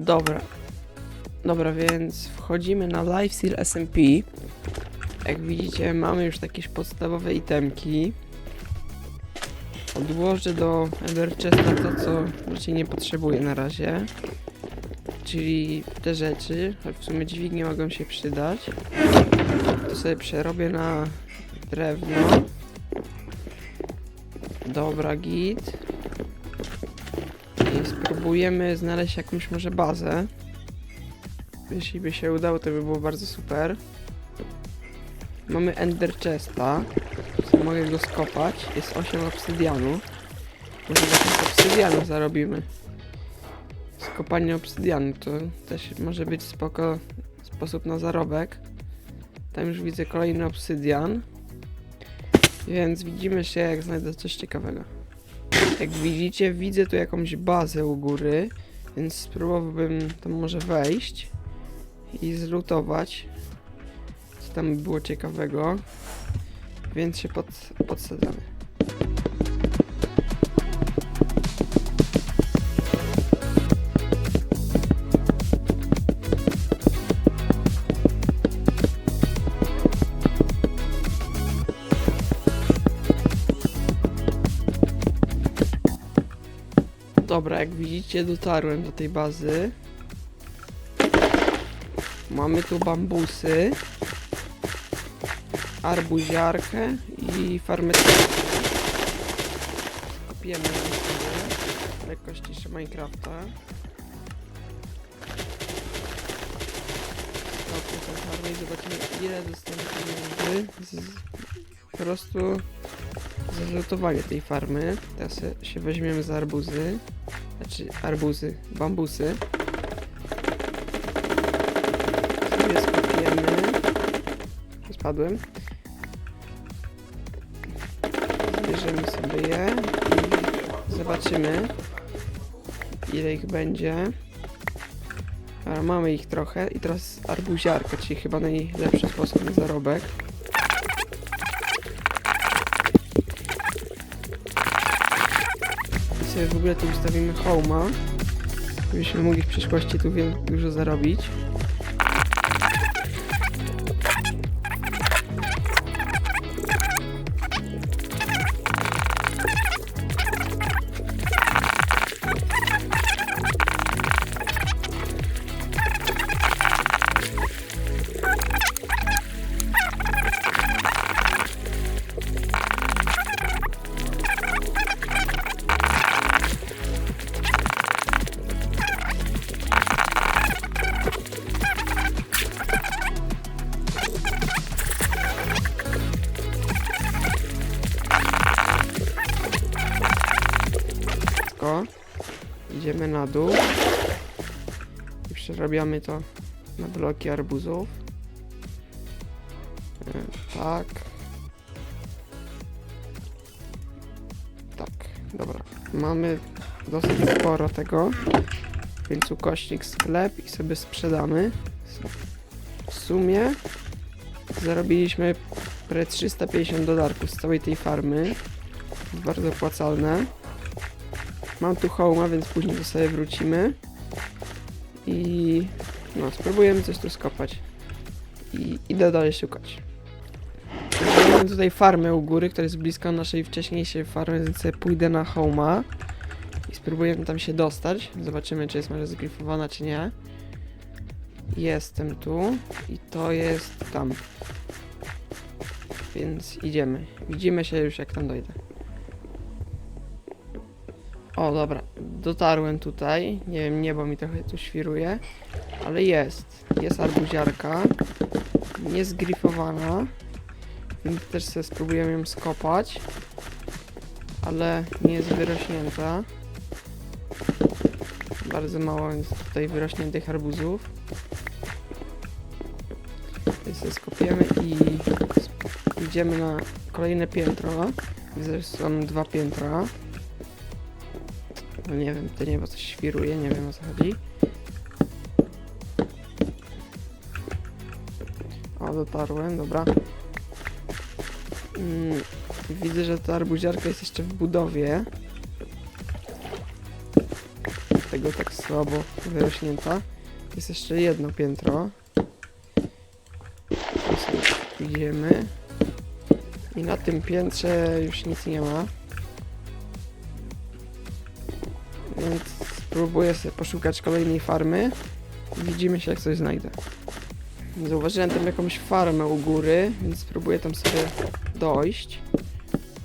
Dobra. Dobra, więc wchodzimy na Lifesteal SMP. Jak widzicie, mamy już jakieś podstawowe itemki. Odłożę do Ender Chesta to, co raczej nie potrzebuję na razie. Czyli te rzeczy, choć w sumie dźwignie mogą się przydać. To sobie przerobię na drewno. Dobra, git. Spróbujemy znaleźć jakąś może bazę. Jeśli by się udało, to by było bardzo super. Mamy Ender Chesta. Mogę go skopać. Jest 8 obsydianu. Może jakimś obsydianu zarobimy. Skopanie obsydianu to też może być spoko sposób na zarobek. Tam już widzę kolejny obsydian. Więc widzimy się, jak znajdę coś ciekawego. Jak widzicie, widzę tu jakąś bazę u góry, więc spróbowałbym tam może wejść i zlutować, co tam było ciekawego. Więc się pod, podsadzamy. Dobra, jak widzicie, dotarłem do tej bazy. Mamy tu bambusy, arbuziarkę i farmę Kopiemy sobie lekkość ciszy Minecrafta. I zobaczymy ile dostanę pieniędzy z, po prostu za zlutowanie tej farmy. Teraz się weźmiemy za arbuzy. Znaczy arbuzy, bambusy. Sobie skopiemy. Spadłem. Zbierzemy sobie je i zobaczymy ile ich będzie. Dobra, mamy ich trochę i teraz arbuziarka, czyli chyba najlepszy sposób na zarobek. Sobie w ogóle tu ustawimy homa, żebyśmy mogli w przyszłości tu dużo zarobić. Na dół i przerabiamy to na bloki arbuzów. E, Tak. Tak, dobra. Mamy dosyć sporo tego, więc ukośnik sklep i sobie sprzedamy. W sumie zarobiliśmy prawie 350 dolarków z całej tej farmy. Bardzo opłacalne. Mam tu home'a, więc później do sobie wrócimy. I no, spróbujemy coś tu skopać. I idę dalej szukać. Mamy tutaj farmę u góry, która jest blisko naszej wcześniejszej farmy, więc pójdę na home'a. I spróbujemy tam się dostać. Zobaczymy, czy jest może zgrifowana, czy nie. Jestem tu i to jest tam. Więc idziemy. Widzimy się już jak tam dojdę. O, dobra, dotarłem tutaj. Nie wiem, niebo mi trochę tu świruje, ale jest. Jest arbuziarka. Niezgrifowana. Więc też sobie spróbujemy ją skopać. Ale nie jest wyrośnięta. Bardzo mało jest tutaj wyrośniętych arbuzów. Więc sobie skopiemy i idziemy na kolejne piętro. Widzę, że są dwa piętra. No nie wiem, to niebo coś świruje, nie wiem o co chodzi. O, dotarłem, dobra. Mm, widzę, że ta arbuziarka jest jeszcze w budowie. dlatego tak słabo wyrośnięta. Jest jeszcze jedno piętro. Idziemy. I na tym piętrze już nic nie ma. Spróbuję sobie poszukać kolejnej farmy. i Widzimy się jak coś znajdę. Zauważyłem tam jakąś farmę u góry, więc spróbuję tam sobie dojść.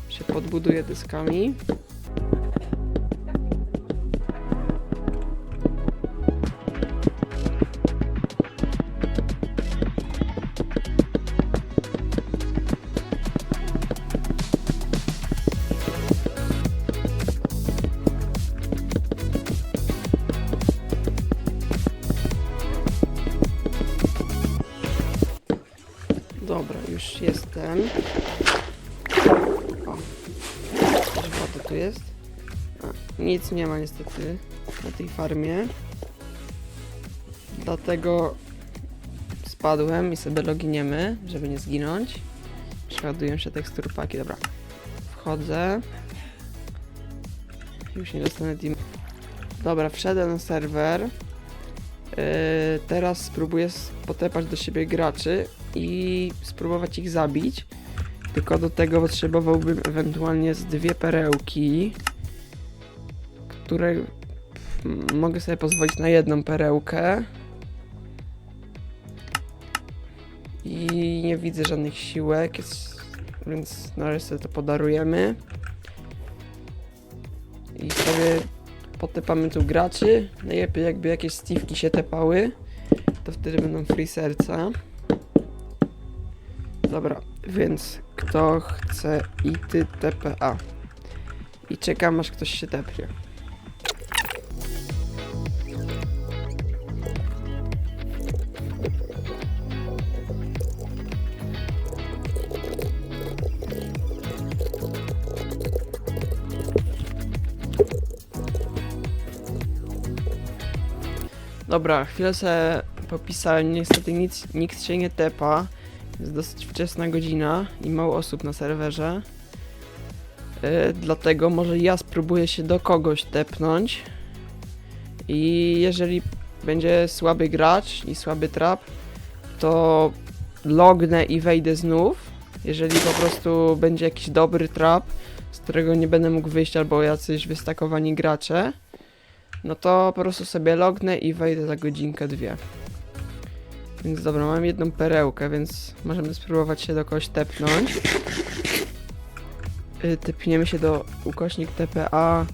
Się podbuduję dyskami. Tu jest. A, nic nie ma niestety na tej farmie. Dlatego spadłem i sobie loginiemy, żeby nie zginąć. Przeładują się teksturpaki, dobra. Wchodzę. Już nie dostanę team. Dobra, wszedłem na serwer. Yy, teraz spróbuję potepać do siebie graczy i spróbować ich zabić. Tylko do tego potrzebowałbym ewentualnie z dwie perełki, które mogę sobie pozwolić na jedną perełkę. I nie widzę żadnych siłek, jest, więc na razie to podarujemy. I sobie potepamy tu graczy. Najlepiej jakby jakieś Steve'ki się tepały, to wtedy będą free serca. Dobra, więc kto chce ity TPA? I czekam aż ktoś się tepnie. Dobra, chwilę sobie popisałem, niestety nic, nikt się nie tepa. Jest dosyć wczesna godzina i mało osób na serwerze. Yy, dlatego może ja spróbuję się do kogoś tepnąć. I jeżeli będzie słaby gracz i słaby trap, to lognę i wejdę znów. Jeżeli po prostu będzie jakiś dobry trap, z którego nie będę mógł wyjść, albo jacyś wystakowani gracze, no to po prostu sobie lognę i wejdę za godzinkę, dwie. Więc dobra, mam jedną perełkę, więc możemy spróbować się do kogoś tepnąć. Y, Tepniemy się do ukośnik TPA.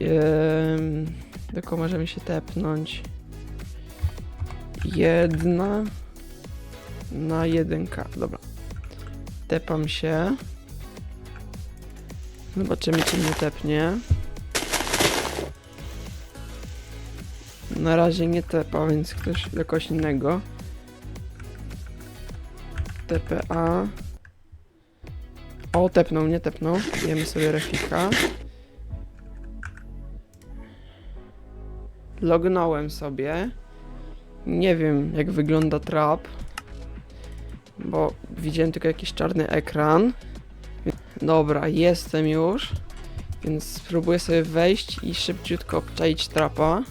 Ym, do kogo możemy się tepnąć? Jedna na 1K. Dobra. Tepam się. Zobaczymy, czy mnie tepnie. Na razie nie tepa, więc ktoś do kogoś innego. TPA. O, tepnął, nie tepnął. Jemy sobie refika. Lognąłem sobie. Nie wiem, jak wygląda trap. Bo widziałem tylko jakiś czarny ekran. Dobra, jestem już. Więc spróbuję sobie wejść i szybciutko obczaić trapa.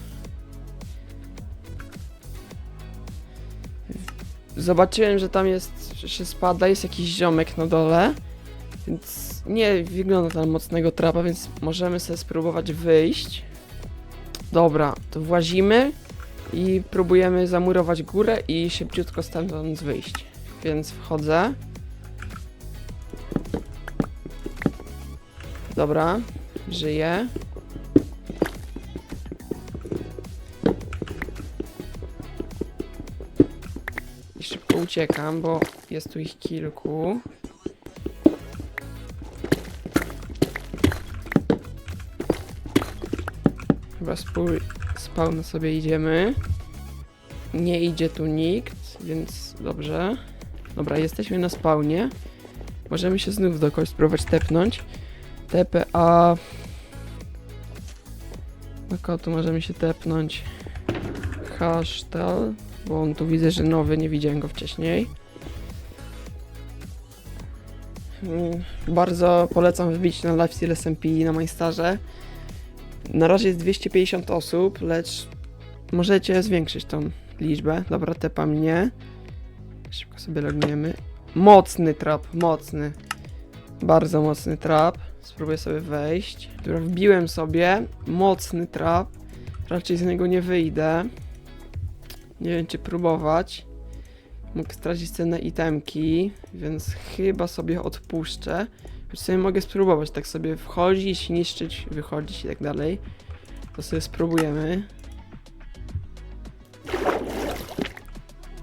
Zobaczyłem, że tam jest, się spada, jest jakiś ziomek na dole, więc nie wygląda tam mocnego trapa, więc możemy sobie spróbować wyjść. Dobra, to włazimy i próbujemy zamurować górę i szybciutko stamtąd wyjść. Więc wchodzę. Dobra, żyję. Uciekam, bo jest tu ich kilku. Chyba spój, spawna sobie idziemy. Nie idzie tu nikt, więc dobrze. Dobra, jesteśmy na spawnie. Możemy się znów do kogoś spróbować tepnąć. TPA. Do kogo tu możemy się tepnąć? Hasztal. Bo on tu widzę, że nowy, nie widziałem go wcześniej. Mm, Bardzo polecam wbić na Lifestyle SMP na Majstarze. Na razie jest 250 osób, lecz możecie zwiększyć tą liczbę. Dobra, tepa mnie. Szybko sobie logniemy. Mocny trap, mocny. Bardzo mocny trap. Spróbuję sobie wejść. Dobra, wbiłem sobie. Mocny trap. Raczej z niego nie wyjdę. Nie wiem, czy próbować. Mógł stracić cenne itemki, więc chyba sobie odpuszczę. Choć sobie mogę spróbować tak sobie wchodzić, niszczyć, wychodzić i tak dalej. To sobie spróbujemy.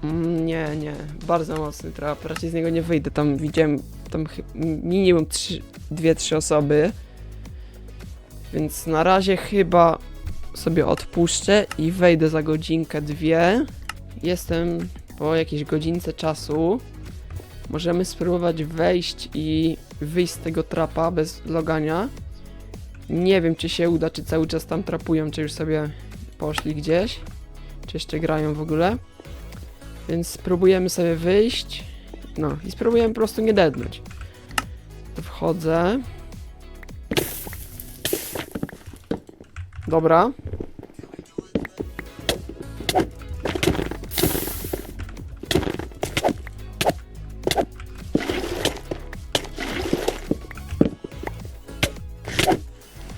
Mm, Nie, nie, bardzo mocny trap. Raczej z niego nie wyjdę. Tam widziałem, tam minimum 2-3 osoby. Więc na razie chyba sobie odpuszczę i wejdę za godzinkę, dwie. Jestem po jakiejś godzince czasu. Możemy spróbować wejść i wyjść z tego trapa bez logania. Nie wiem, czy się uda, czy cały czas tam trapują, czy już sobie poszli gdzieś. Czy jeszcze grają w ogóle. Więc spróbujemy sobie wyjść. No i spróbujemy po prostu nie dednąć. Wchodzę. Dobra.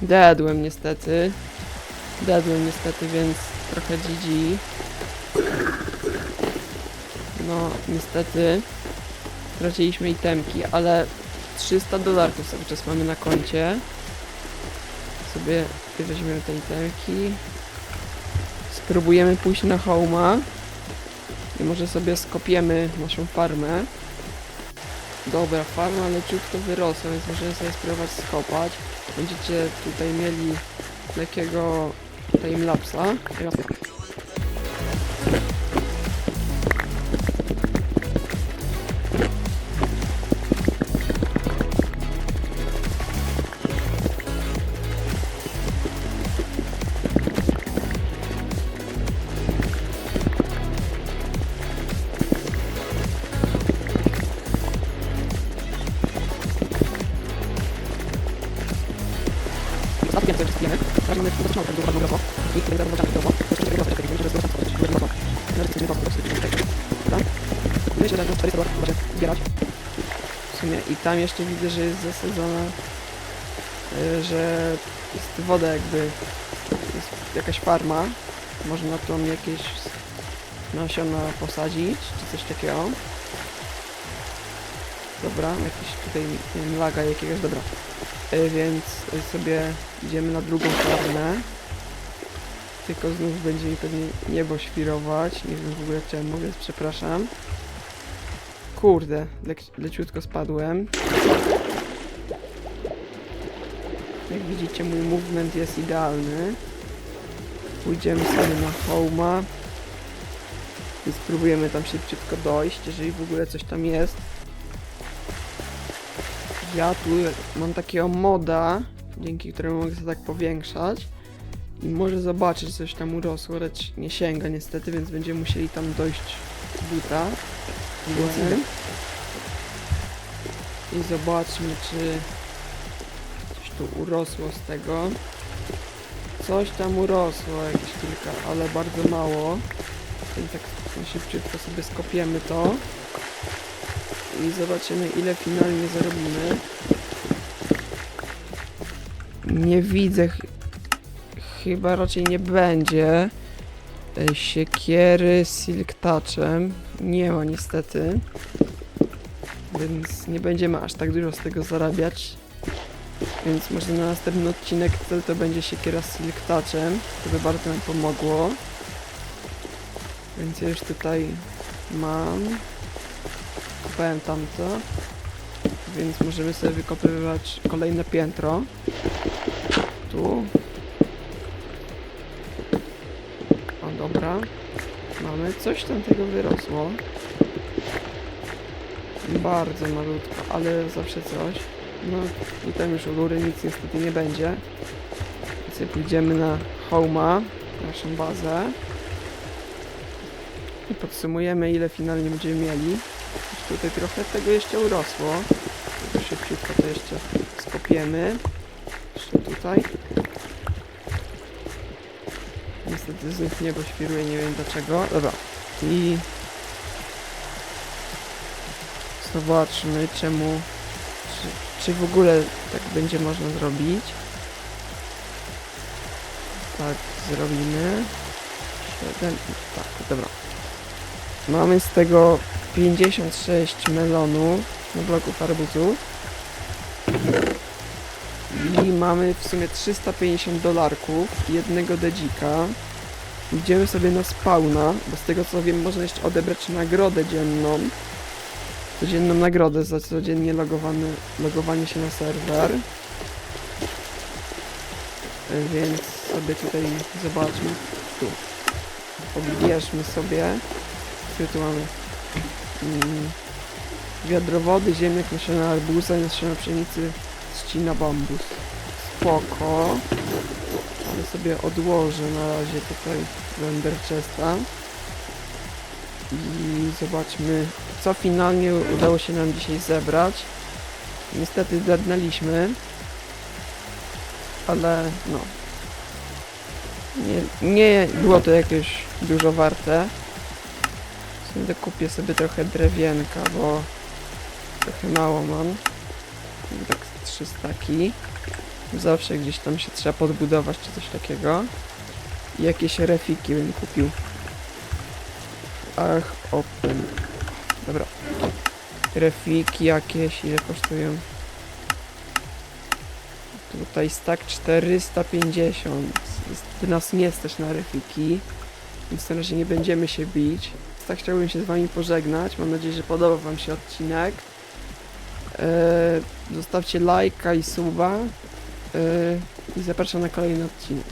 Dedłem niestety. Dedłem niestety, więc trochę GG. No, niestety. Straciliśmy itemki, ale 300 dolarków cały czas mamy na koncie. Sobie weźmiemy te itemki. Spróbujemy pójść na homa. I może sobie skopiemy naszą farmę. Dobra, farma leciutko wyrosła, więc możemy sobie spróbować skopać. Będziecie tutaj mieli lekkiego timelapsa. I który bardzo ważny brawo. To jest bardzo ważne, żeby zostać bardzo brawo. Nawet coś nie brawo, po prostu Dobra. Myślę, że na 400 dolarów może zbierać. W sumie i tam jeszcze widzę, że jest zasadzona, y, że jest woda jakby, jest jakaś farma. Można tam jakieś nasiona posadzić, czy coś takiego. Dobra, jakiś tutaj nie wiem, laga jakiegoś, dobra. Y, Więc sobie idziemy na drugą farmę. Tylko znów będzie mi pewnie niebo świrować. Nie wiem w ogóle chciałem mówić, przepraszam. Kurde, le leciutko spadłem. Jak widzicie mój movement jest idealny. Pójdziemy sobie na homa. I spróbujemy tam szybciutko dojść, jeżeli w ogóle coś tam jest. Ja tu mam takiego moda, dzięki któremu mogę sobie tak powiększać. I może zobaczyć, coś tam urosło, lecz nie sięga niestety, więc będziemy musieli tam dojść buta. Głosem. I zobaczmy, czy coś tu urosło z tego. Coś tam urosło, jakieś kilka, ale bardzo mało. Więc tak szybciutko sobie skopiemy to i zobaczymy ile finalnie zarobimy. Nie widzę, ch chyba raczej nie będzie e, siekiery silk touchem. Nie ma niestety. Więc nie będziemy aż tak dużo z tego zarabiać. Więc może na następny odcinek cel to będzie siekiera silk touchem. To by bardzo nam pomogło. Więc ja już tutaj mam. Kupałem tamto. Więc możemy sobie wykopywać kolejne piętro. Tu. O dobra. Mamy coś tam tego wyrosło. Bardzo malutko, ale zawsze coś. No tutaj już u góry nic niestety nie będzie. Więc pójdziemy na Homa, naszą bazę. I podsumujemy ile finalnie będziemy mieli. Tutaj trochę tego jeszcze urosło. Tylko szybciutko to jeszcze skopiemy. Jeszcze tutaj. niestety znów niebo świruje, nie wiem dlaczego. Dobra. I... Zobaczmy czemu... Czy, czy w ogóle tak będzie można zrobić. Tak, zrobimy. 7, tak, dobra. Mamy z tego 56 melonów na bloków arbuzów. I mamy w sumie 350 dolarków, jednego dedzika. Idziemy sobie na spawna, bo z tego co wiem można jeszcze odebrać nagrodę dzienną. Codzienną nagrodę za codziennie logowany, logowanie się na serwer. Więc sobie tutaj zobaczmy. Tu. Odbierzmy sobie. Co tu mamy? Mm, wiadro wody, ziemniak, nasiona arbuza, nasiona pszenicy, trzcina bambus. Spoko. Ale sobie odłożę na razie tutaj Wender Chesta. I zobaczmy, co finalnie udało się nam dzisiaj zebrać. Niestety dednęliśmy. Ale no. Nie, nie było to jakieś dużo warte. W sumie kupię sobie trochę drewienka, bo trochę mało mam. Tak trzy staki. Zawsze gdzieś tam się trzeba podbudować czy coś takiego. I jakieś refiki bym kupił. Ach, open. Dobra. Refiki jakieś, ile kosztują? Tutaj stack 450. Jest, nas nie stać na refiki. Więc na razie nie będziemy się bić. Chciałbym się z wami pożegnać. Mam nadzieję, że podobał wam się odcinek. Eee, zostawcie lajka i suba. Eee, I zapraszam na kolejny odcinek.